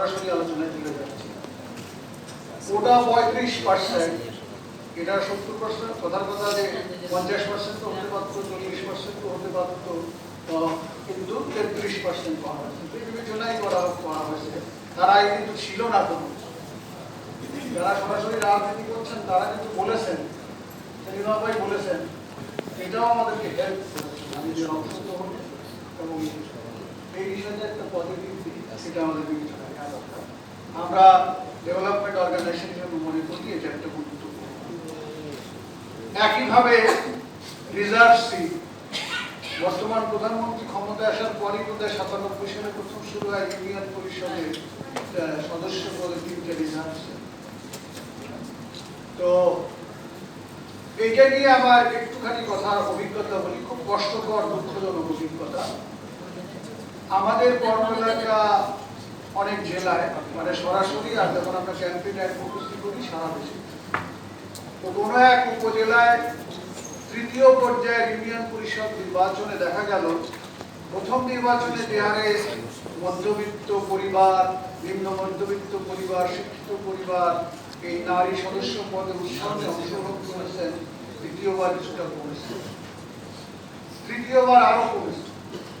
সরাসরি আলোচনায় চলে যাচ্ছি। ওটা পঁয়ত্রিশ পার্সেন্ট এটা সত্তর পার্সেন্ট কথার কথা যে পঞ্চাশ পার্সেন্ট হতে পারতো, চল্লিশ পার্সেন্ট হতে পারতো কিন্তু তেত্রিশ পার্সেন্ট করা হয়েছে বিবেচনাই করা করা হয়েছে। তারা কিন্তু ছিল না কোনো। যারা সরাসরি রাজনীতি করছেন, তারা কিন্তু বলেছেন ভাই বলেছেন, এটাও আমাদেরকে হেল্প করেছে। আমাদের অংশগ্রহণ এবং এই বিষয়টা একটা পজিটিভ সেটা আমাদের বিবেচনায় দরকার আমরা ডেভেলপমেন্ট অর্গানাইজেশন হিসেবে মনে করি এটা একটা গুরুত্বপূর্ণ। একইভাবে রিজার্ভ সিট বর্তমান প্রধানমন্ত্রী ক্ষমতায় আসার পরই বোধহয় সাতানব্বই সালে প্রথম শুরু হয় ইউনিয়ন পরিষদের সদস্য পদে তিনটে রিজার্ভ তো এইটা নিয়ে আমার একটুখানি কথা, অভিজ্ঞতা বলি, খুব কষ্টকর, দুঃখজনক অভিজ্ঞতা। আমাদের কর্ম এলাকা অনেক জেলায় মানে সরাসরি আর যখন আমরা ক্যাম্পেইনে অ্যাডভোকেসি করি, সারা দেশে। তো কোনো এক উপজেলায় তৃতীয় পর্যায়ের ইউনিয়ন পরিষদ নির্বাচনে দেখা গেল। প্রথম নির্বাচনে যে হারে মধ্যবিত্ত পরিবার, নিম্ন মধ্যবিত্ত পরিবার, শিক্ষিত পরিবার, এই নারী সদস্য পদে উৎসাহে অংশগ্রহণ করেছেন, দ্বিতীয়বার কিছুটা কমেছে। তৃতীয়বার আরও কমেছে।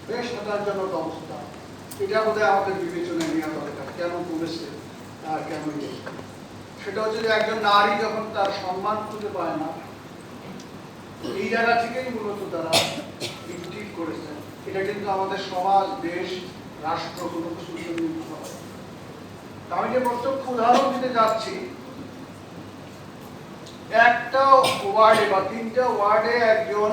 বেশ হতাশজনক অবস্থা। এটা বোধহয় আমাদের বিবেচনায় নেওয়া দরকার কেন কমেছে আর কেন ইয়ে? সেটা হচ্ছে যে একজন নারী যখন তার সম্মান খুঁজে পায় না, এই জায়গা থেকেই মূলত তারা ঠিক করেছেন এটা কিন্তু আমাদের সমাজ, দেশ, রাষ্ট্র কোনো। তা আমি যে প্রত্যক্ষ উদাহরণ দিতে যাচ্ছি, একটা ওয়ার্ডে বা তিনটা ওয়ার্ডে একজন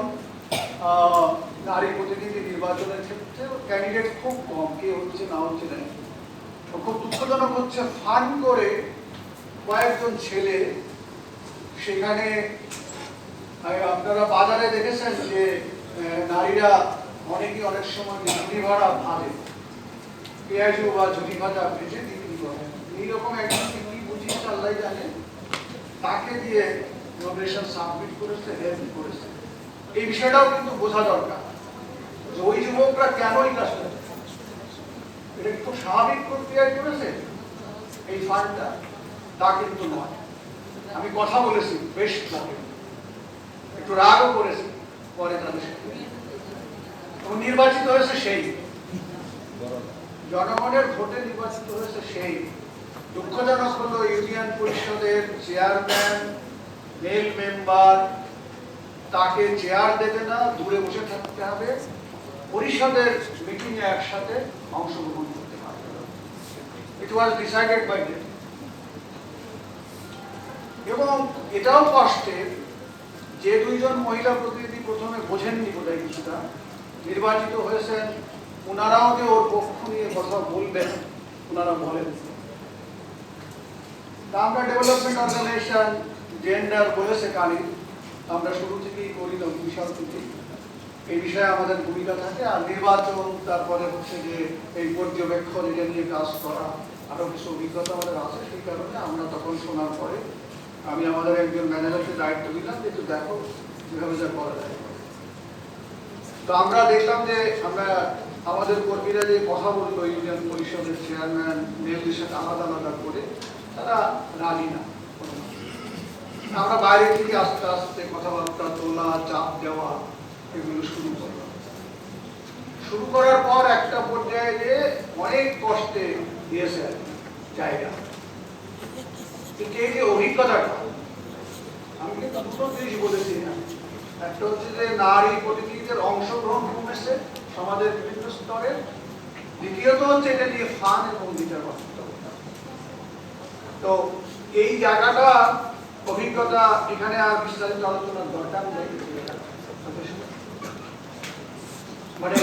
নারী প্রতিনিধি নির্বাচনের ক্ষেত্রে ক্যান্ডিডেট খুব কম, কে হচ্ছে না হচ্ছে না। খুব দুঃখজনক হচ্ছে ফান করে কয়েকজন ছেলে সেখানে আপনারা বাজারে দেখেছেন যে নারীরা অনেকেই অনেক সময় ঝুড়ি ভাড়া ভাজে পেঁয়াজু বা ঝুড়ি ভাজা ভেজে বিক্রি করে। এইরকম একজন কি বুঝিয়ে আল্লাহ জানে, তাকে দিয়ে নমিনেশন সাবমিট করেছে হেল্প করেছে। এই বিষয়টাও কিন্তু বোঝা দরকার। যে ওই যুবকরা কেন এই কাজটা? এটা খুব স্বাভাবিক প্রক্রিয়ায় করেছে এই ফান্ডটা তা কিন্তু নয়। আমি কথা বলেছি, বেশ পরে একটু রাগও করেছি, পরে তাদের সাথে। নির্বাচিত হয়েছে সেই? জনগণের ভোটে নির্বাচিত হয়েছে সেই। দুঃখজনক হলো ইউনিয়ন পরিষদের চেয়ারম্যান, মেল মেম্বার, তাকে চেয়ার দেবে না, দূরে বসে থাকতে হবে। পরিষদের মিটিং এ একসাথে অংশগ্রহণ করতে পারবে। ইট ওয়াজ ডিসাইডেড বাই এবং এটাও কষ্টের যে দুইজন মহিলা প্রতিনিধি প্রথমে বোঝেননি বোধহয় কিছুটা, নির্বাচিত হয়েছেন ওনারাও যে ওর পক্ষ নিয়ে কথা বলবেন ওনারা বলেন। তা আমরা ডেভেলপমেন্ট অর্গানাইজেশন জেন্ডার বলেছে কালি আমরা শুরু থেকেই করি বিশাল থেকে এই বিষয়ে আমাদের ভূমিকা থাকে, আর নির্বাচন, তারপরে হচ্ছে যে এই পর্যবেক্ষণ, এটা নিয়ে কাজ করা, আরও কিছু অভিজ্ঞতা আমাদের আছে, সেই কারণে আমরা তখন শোনার পরে আমি আমাদের একজন ম্যানেজারকে দায়িত্ব দিলাম যে দেখো কীভাবে যা করা যায়। তো আমরা দেখলাম যে আমরা আমাদের কর্মীরা যে কথা বলল ইউনিয়ন পরিষদের চেয়ারম্যান মেয়রদের সাথে আলাদা আলাদা করে, তারা রাজি না আমরা বাইরে থেকে আস্তে আস্তে কথাবার্তা তোলা, চাপ দেওয়া এগুলো শুরু করলাম শুরু করার পর একটা পর্যায়ে যে অনেক কষ্টে দিয়েছে জায়গা। কিন্তু এই যে অভিজ্ঞতাটা, আমি কিন্তু দুটো জিনিস বলেছি একটা হচ্ছে যে নারী প্রতিনিধিদের অংশগ্রহণ কমেছে সমাজের বিভিন্ন স্তরে। দ্বিতীয়ত হচ্ছে এটা নিয়ে ফান এবং বিচার তো এই জায়গাটা অভিজ্ঞতা এখানে আর বিস্তারিত আলোচনার দরকার নেই। মানে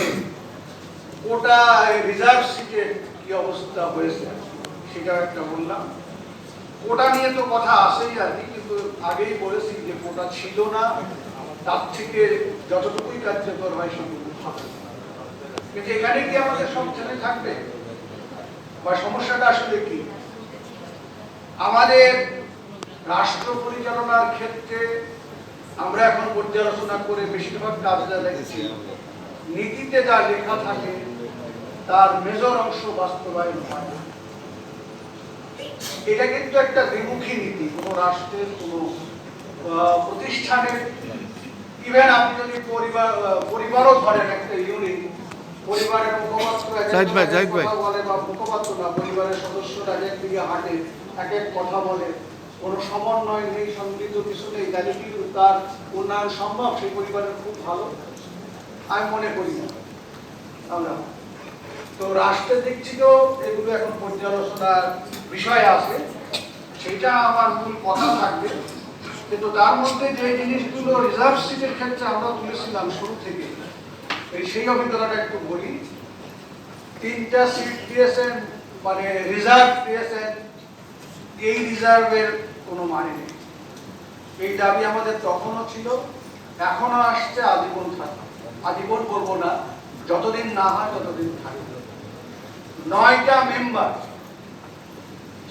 ওটা রিজার্ভ সিটের কি অবস্থা হয়েছে, সেটা একটা বললাম। কোটা নিয়ে তো কথা আসেই আর কি, কিন্তু আগেই বলেছি যে কোটা ছিল না, তার থেকে যতটুকুই কার্যকর হয় সেটুকু কিন্তু এখানে কি আমাদের সব ছেলে থাকবে? বা সমস্যাটা আসলে কি? আমাদের রাষ্ট্র পরিচালনার ক্ষেত্রে আমরা এখন পর্যালোচনা করে বেশিরভাগ কাজ যা দেখছি। নীতিতে যা লেখা থাকে তার মেজর অংশ বাস্তবায়ন হয়। না। এটা কিন্তু একটা দ্বিমুখী নীতি কোনো রাষ্ট্রের কোনো প্রতিষ্ঠানের। ইভেন আপনি যদি পরিবার পরিবারও ধরেন একটা ইউনিট পরিবারের মুখপাত্র বলে বা না পরিবারের সদস্যরা এক দিকে হাঁটে এক এক কথা বলে কোনো সমন্বয় নেই সংগীত কিছু নেই তাহলে কি তার উন্নয়ন সম্ভব? সেই পরিবারের খুব ভালো। আমি মনে করি না। আমরা তো রাষ্ট্রের দিক থেকেও এগুলো এখন পর্যালোচনার বিষয় আছে। সেটা আমার মূল কথা থাকবে। কিন্তু তার মধ্যে যে জিনিসগুলো রিজার্ভ সিটের ক্ষেত্রে আমরা তুলেছিলাম শুরু থেকে সেই অভিজ্ঞতাটা একটু বলি। তিনটা সিট দিয়েছেন মানে রিজার্ভ দিয়েছেন, এই রিজার্ভের কোনো মানে নেই। এই দাবি আমাদের তখনও ছিল এখনও আসছে, আজীবন থাকবে। আজীবন বলব না, যতদিন না হয় ততদিন থাকবে। নয়টা মেম্বার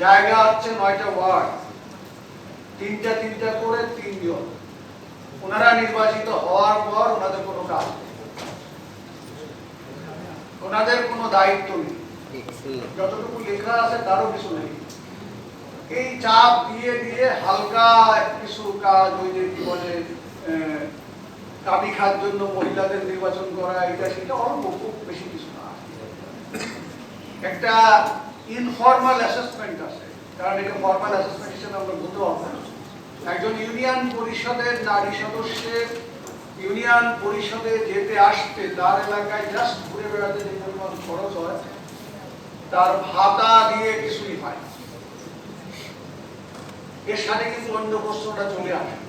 জায়গা হচ্ছে নয়টা ওয়ার্ড তিনটা তিনটা করে তিনজন। ওনারা নির্বাচিত হওয়ার পর ওনাদের কোনো কাজ ওনাদের কোনো দায়িত্ব নেই। যতটুকু লেখা আছে তারও কিছু নেই। এই চাপ দিয়ে দিয়ে হালকা কিছু কাজ ওই যে কি বলে দাবি খার জন্য মহিলাদের নির্বাচন করা, এটা সেটা অল্প, খুব বেশি কিছু না। একটা ইনফর্মাল অ্যাসেসমেন্ট আছে। কারণ এটা ফর্মাল অ্যাসেসমেন্ট হিসেবে আমরা বলতে পারব একজন ইউনিয়ন পরিষদের নারী সদস্যের ইউনিয়ন পরিষদে যেতে আসতে তার এলাকায় জাস্ট ঘুরে বেড়াতে যে পরিমাণ খরচ হয়, তার ভাতা দিয়ে কিছুই হয় এর সাথে কিন্তু অন্য প্রশ্নটা চলে আসে।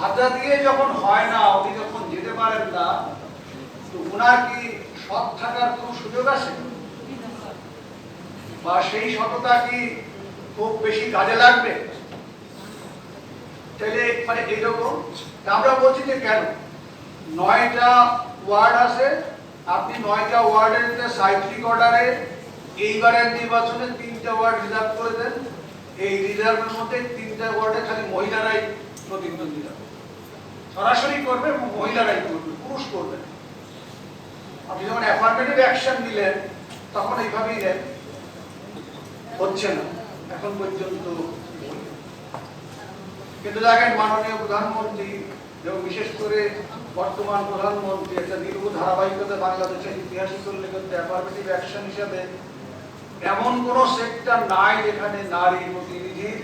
ভাতা দিয়ে যখন হয় না, উনি যখন যেতে পারেন না, তো ওনার কি সৎ থাকার কোনো সুযোগ আছে? বা সেই সততা কি খুব বেশি কাজে লাগবে? তাহলে মানে এরকম তা আমরা বলছি যে কেন? নয়টা ওয়ার্ড আছে, আপনি নয়টা ওয়ার্ডের সাইক্লিক অর্ডারে এইবারের নির্বাচনে তিনটা ওয়ার্ড রিজার্ভ করে দেন। এই রিজার্ভের মধ্যে তিনটা ওয়ার্ডে খালি মহিলারাই প্রতিদ্বন্দ্বিতা করবে। সরাসরি করবে এবং মহিলারাই করবে, পুরুষ করবে আপনি যখন অ্যাফার্মেটিভ অ্যাকশন দিলেন, তখন এইভাবেই দেন। হচ্ছে না। এখন পর্যন্ত কিন্তু দেখেন মাননীয় প্রধানমন্ত্রী, এবং বিশেষ করে বর্তমান প্রধানমন্ত্রী একটা দীর্ঘ ধারাবাহিকতা বাংলাদেশের ইতিহাসিক উল্লেখিত অ্যাফার্মেটিভ অ্যাকশন হিসাবে এমন কোন সেক্টর নাই যেখানে নারী প্রতিনিধির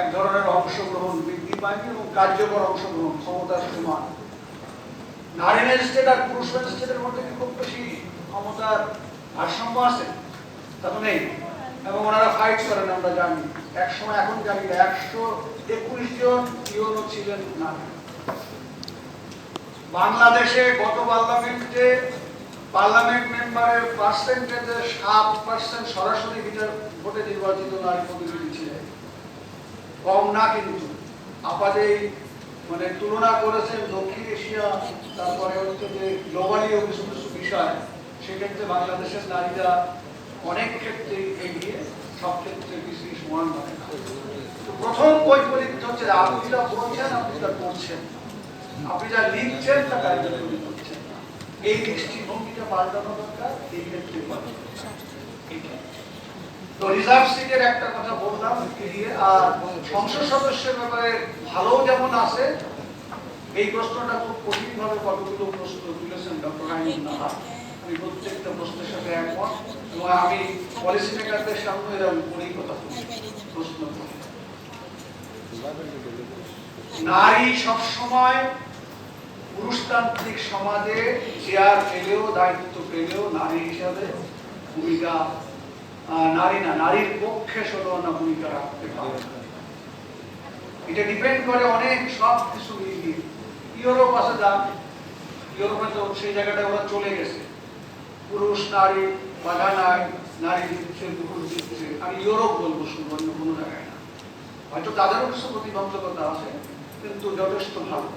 এক ধরনের অংশগ্রহণ বৃদ্ধি পায়নি এবং কার্যকর অংশগ্রহণ ক্ষমতার সমান নারী ম্যাজিস্ট্রেট আর পুরুষ ম্যাজিস্ট্রেটের মধ্যে কি খুব বেশি ক্ষমতার ভারসাম্য আছে? তা তো নেই। এবং ওনারা ফাইট করেন, আমরা জানি। এক সময় এখন জানি না, একশো একুশ জন ইউনো ছিলেন নারী বাংলাদেশে গত পার্লামেন্টে পার্লামেন্ট মেম্বারের পার্সেন্টেজে সাত পার্সেন্ট সরাসরি ভোটে নির্বাচিত নারী প্রতিনিধি। কম না কিন্তু আপাতত মানে তুলনা করেছেন দক্ষিণ এশিয়া, তারপরে হচ্ছে যে গ্লোবালিও কিছু কিছু বিষয়, সেক্ষেত্রে বাংলাদেশের নারীরা অনেক ক্ষেত্রে এগিয়ে সব ক্ষেত্রে কিছু সমান মানে প্রথম বৈপরীত্য হচ্ছে আপনি যা বলছেন, আপনি যা করছেন, আপনি যা লিখছেন তা কার্যকরী করছেন। এই দৃষ্টিভঙ্গিটা পাল্টানো দরকার, এই ক্ষেত্রে। তো রিজার্ভ সিটের একটা কথা বললাম আর সংসদ সদস্যের ব্যাপারে ভালো যেমন আছে, এই প্রশ্নটা খুব কতগুলো প্রশ্ন তুলেছেন ডক্টর আমি প্রত্যেকটা প্রশ্নের সাথে একমত, এবং আমি পলিসি মেকারদের সামনে এরকম করেই কথা প্রশ্ন নারী সবসময় পুরুষতান্ত্রিক সমাজে চেয়ার পেলেও, দায়িত্ব পেলেও নারী হিসাবে ভূমিকা নারী না, নারীর পক্ষে ষোলনা ভূমিকা রাখতে পারে। এটা ডিপেন্ড করে অনেক সব কিছু ইউরোপ আছে যান ইউরোপে তো সেই জায়গাটা ওরা চলে গেছে। পুরুষ, নারী, বাধা নাই, নারী দিচ্ছে আমি ইউরোপ বলব শুধু অন্য কোনো জায়গায় না। হয়তো তাদেরও কিছু প্রতিবন্ধকতা আছে, কিন্তু যথেষ্ট ভালো।